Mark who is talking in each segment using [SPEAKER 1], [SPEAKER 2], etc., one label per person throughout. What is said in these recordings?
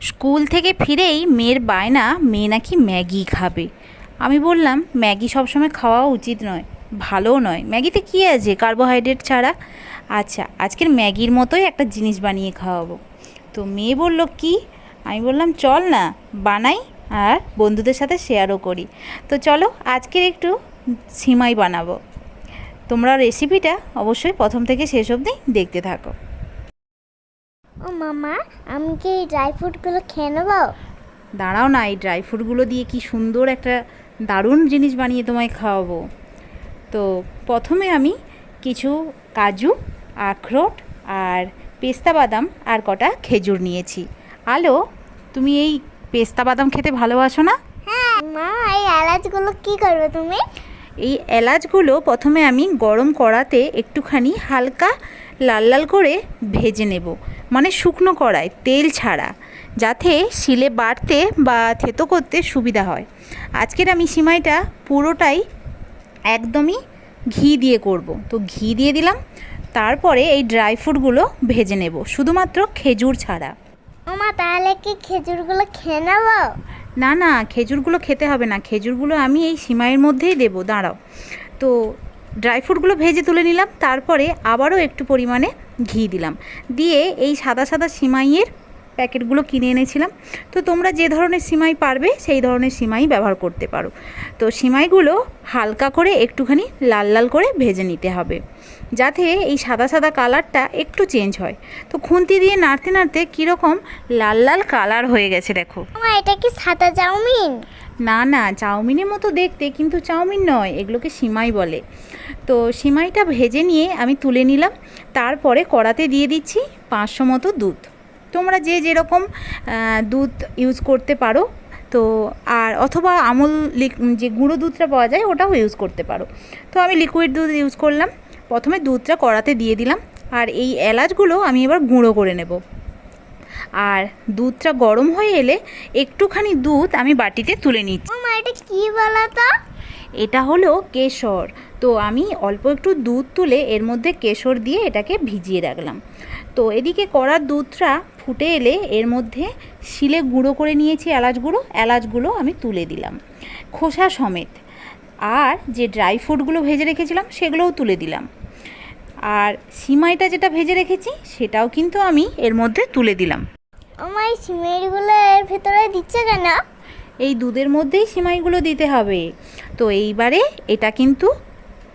[SPEAKER 1] School থেকে ফিরেই মেয়ের বায়না, মেয়ে নাকি ম্যাগি খাবে। আমি বললাম, ম্যাগি সবসময় খাওয়া উচিত নয়, ভালোও নয়। ম্যাগিতে কী আছে? কার্বোহাইড্রেট ছাড়া? আচ্ছা আজকের ম্যাগির মতোই একটা জিনিস বানিয়ে খাওয়াবো। তো মেয়ে বলল, কি? আমি বললাম, চল না, বানাই আর বন্ধুদের সাথে শেয়ারও করি। তো চলো, আজকের একটু সিমাই বানাবো। তোমরা রেসিপিটা অবশ্যই প্রথম থেকে শেষ অবধি দেখতে থাকো।
[SPEAKER 2] মামা আমি কি এই ড্রাই ফ্রুটগুলো খেয়ে নেব?
[SPEAKER 1] দাঁড়াও না এই ড্রাই ফ্রুটগুলো দিয়ে কি সুন্দর একটা দারুণ জিনিস বানিয়ে তোমায় খাওয়াবো। তো প্রথমে আমি কিছু কাজু আখরোট আর পেস্তা বাদাম আর কটা খেজুর নিয়েছি। আলো তুমি এই পেস্তা বাদাম খেতে ভালোবাসো না?
[SPEAKER 2] হ্যাঁ মা এই এলাচগুলো কি করবে তুমি?
[SPEAKER 1] এই এলাচগুলো প্রথমে আমি গরম করাতে একটুখানি হালকা লাল লাল করে ভেজে নেব। মানে শুকনো কড়ায় তেল ছাড়া যাতে শিলে বাড়তে বা থেতো করতে সুবিধা হয়। আজকের আমি সিমাইটা পুরোটাই একদমই ঘি দিয়ে করব। তো ঘি দিয়ে দিলাম তারপরে এই ড্রাই ফ্রুটগুলো ভেজে নেব শুধুমাত্র খেজুর ছাড়া।
[SPEAKER 2] ও মা তাহলে কি খেজুরগুলো খেয়ে নেব?
[SPEAKER 1] না না খেজুরগুলো খেতে হবে না খেজুরগুলো আমি এই সিমাইয়ের মধ্যেই দেবো দাঁড়াও। তো ড্রাই ফ্রুটগুলো ভেজে তুলে নিলাম তারপরে আবারও একটু পরিমাণে ঘি দিলাম। দিয়ে এই সাদা সাদা সিমাইয়ের প্যাকেটগুলো কিনে এনেছিলাম। তো তোমরা যে ধরনের সিমাই পারবে সেই ধরনের সিমাই ব্যবহার করতে পারো। তো সিমাইগুলো হালকা করে একটুখানি লাল লাল করে ভেজে নিতে হবে যাতে এই সাদা সাদা কালারটা একটু চেঞ্জ হয়। তো খুন্তি দিয়ে নাড়তে নাড়তে কীরকম লাল লাল কালার হয়ে গেছে দেখো।
[SPEAKER 2] এটা কি সাদা চাউমিন?
[SPEAKER 1] না না চাউমিনের মতো দেখতে কিন্তু চাউমিন নয় এগুলোকে সিমাই বলে। তো সিমাইটা ভেজে নিয়ে আমি তুলে নিলাম। তারপরে কড়াতে দিয়ে দিচ্ছি পাঁচশো মতো দুধ। তোমরা যে যেরকম দুধ ইউজ করতে পারো। তো আর অথবা আমুল যে গুঁড়ো দুধটা পাওয়া যায় ওটাও ইউজ করতে পারো। তো আমি লিকুইড দুধ ইউজ করলাম। প্রথমে দুধটা কড়াতে দিয়ে দিলাম। আর এই এলাচগুলো আমি এবার গুঁড়ো করে নেব। আর দুধটা গরম হয়ে এলে একটুখানি দুধ আমি বাটিতে তুলে নিচ্ছি।
[SPEAKER 2] মা এটা কি বলো তো
[SPEAKER 1] এটা হলো কেশর। তো আমি অল্প একটু দুধ তুলে এর মধ্যে কেশর দিয়ে এটাকে ভিজিয়ে রাখলাম। তো এদিকে কড়ার দুধটা ফুটে এলে এর মধ্যে শিলে গুঁড়ো করে নিয়েছি এলাচ গুঁড়ো এলাচগুলো আমি তুলে দিলাম খোসা সমেত। আর যে ড্রাই ফ্রুটগুলো ভেজে রেখেছিলাম সেগুলোও তুলে দিলাম। আর সিমাইটা যেটা ভেজে রেখেছি সেটাও কিন্তু আমি এর মধ্যে তুলে দিলাম।
[SPEAKER 2] মা এর ভেতরে দিচ্ছে কেন?
[SPEAKER 1] এই দুধের মধ্যেই সিমাইগুলো দিতে হবে। তো এইবারে এটা কিন্তু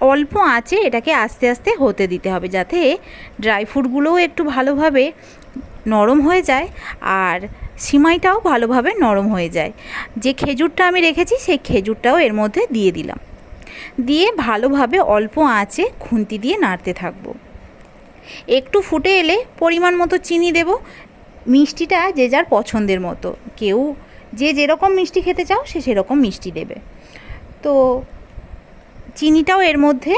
[SPEAKER 1] অল্প আঁচে এটাকে আস্তে আস্তে হতে দিতে হবে যাতে ড্রাই ফ্রুটগুলোও একটু ভালোভাবে নরম হয়ে যায় আর সিমাইটাও ভালোভাবে নরম হয়ে যায়। যে খেজুরটা আমি রেখেছি, সেই খেজুরটাও এর মধ্যে দিয়ে দিলাম। দিয়ে ভালোভাবে অল্প আঁচে খুন্তি দিয়ে নাড়তে থাকব। একটু ফুটে এলে পরিমাণ মতো চিনি দেব। মিষ্টিটা যে যার পছন্দের মতো। কেউ যে যেরকম মিষ্টি খেতে চাও, সে সেরকম মিষ্টি দেবে। তো চিনিটাও এর মধ্যে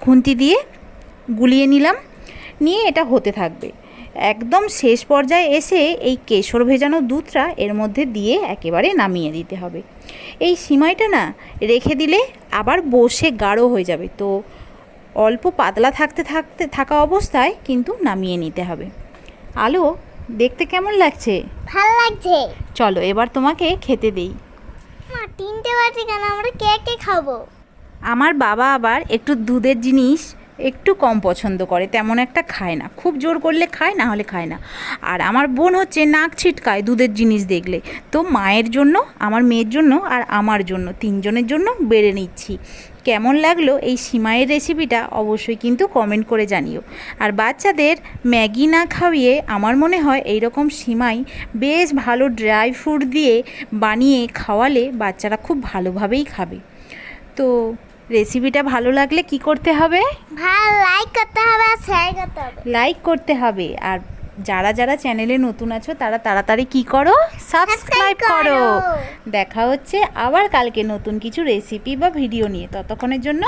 [SPEAKER 1] খুন্তি দিয়ে গুলিয়ে নিলাম। নিয়ে এটা হতে থাকবে। একদম শেষ পর্যায়ে এসে এই কেশর ভেজানো দুধটা এর মধ্যে দিয়ে একেবারে নামিয়ে দিতে হবে। এই সিমাইটা না রেখে দিলে আবার বসে গাঢ় হয়ে যাবে। তো অল্প পাতলা থাকতে থাকতে থাকা অবস্থায় কিন্তু নামিয়ে নিতে হবে। আলো দেখতে কেমন লাগছে?
[SPEAKER 2] ভালো লাগছে।
[SPEAKER 1] চলো এবার তোমাকে খেতে দেই।
[SPEAKER 2] মা তিনটে বাটি কেন? আমরা কে কে খাব?
[SPEAKER 1] আমার বাবা আবার একটু দুধের জিনিস একটু কম পছন্দ করে, তেমন একটা খায় না। খুব জোর করলে খায়, না হলে খায় না। আর আমার বোন হচ্ছে নাক ছিটকায় দুধের জিনিস দেখলে। তো মায়ের জন্য, আমার মেয়ের জন্য আর আমার জন্য, তিনজনের জন্য বেড়ে নিচ্ছি। কেমন লাগল এই সিমাইয়ের রেসিপিটা অবশ্যই কিন্তু কমেন্ট করে জানিও। আর বাচ্চাদের ম্যাগি না খাওয়িয়ে আমার মনে হয় এই রকম সিমাই বেশ ভালো ড্রাই ফ্রুট দিয়ে বানিয়ে খাওয়ালে বাচ্চারা খুব ভালোভাবেই খাবে। তো রেসিপিটা ভালো লাগলে কি করতে হবে?
[SPEAKER 2] ভালো লাইক করতে হবে আর শেয়ার করতে হবে।
[SPEAKER 1] লাইক করতে হবে। আর যারা যারা চ্যানেলে নতুন আছো তারা তাড়াতাড়ি কি করো? সাবস্ক্রাইব করো।
[SPEAKER 2] করো।
[SPEAKER 1] দেখা হচ্ছে আবার কালকে নতুন কিছু রেসিপি বা ভিডিও নিয়ে। ততক্ষণের জন্য